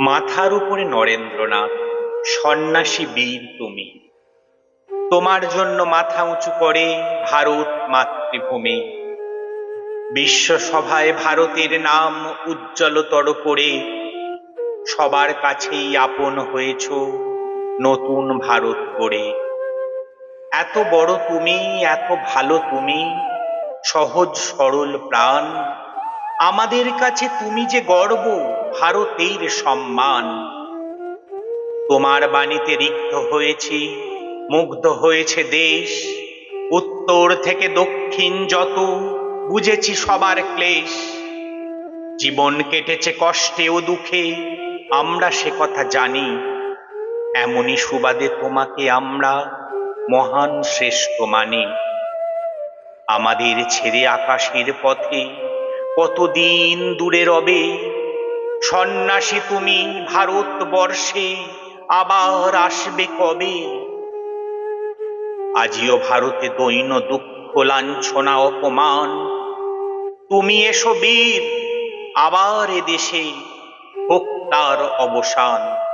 মাথার উপরে নরেন্দ্রনাথ, সন্ন্যাসী বীর তুমি। তোমার জন্য মাথা উঁচু করে ভারত মাতৃভূমি। বিশ্বসভায় ভারতের নাম উজ্জ্বলতর করে সবার কাছেই আপন হয়েছ নতুন ভারত গড়ে। এত বড় তুমি, এত ভালো তুমি, সহজ সরল প্রাণ। আমাদের কাছে তুমি যে গর্ব ভারতের সম্মান। তোমার বাণীতে রিক্ত হয়েছি, মুগ্ধ হয়েছে দেশ। উত্তর থেকে দক্ষিণ যত, বুঝেছি সবার ক্লেশ। জীবন কেটেছে কষ্টে ও দুঃখে, আমরা সে কথা জানি। এমনই সুবাদে তোমাকে আমরা মহান শ্রেষ্ঠ মানি। আমাদের ছেড়ে আকাশের পথে কতদিন দূরে রবে সন্ন্যাসী তুমি ভারতবর্ষে আবার আসবে কবে? আজিও ভারতে দৈন দুঃখ লাঞ্ছনা অপমান। তুমি এসো বীর, আবার এ দেশে হোক তার অবসান।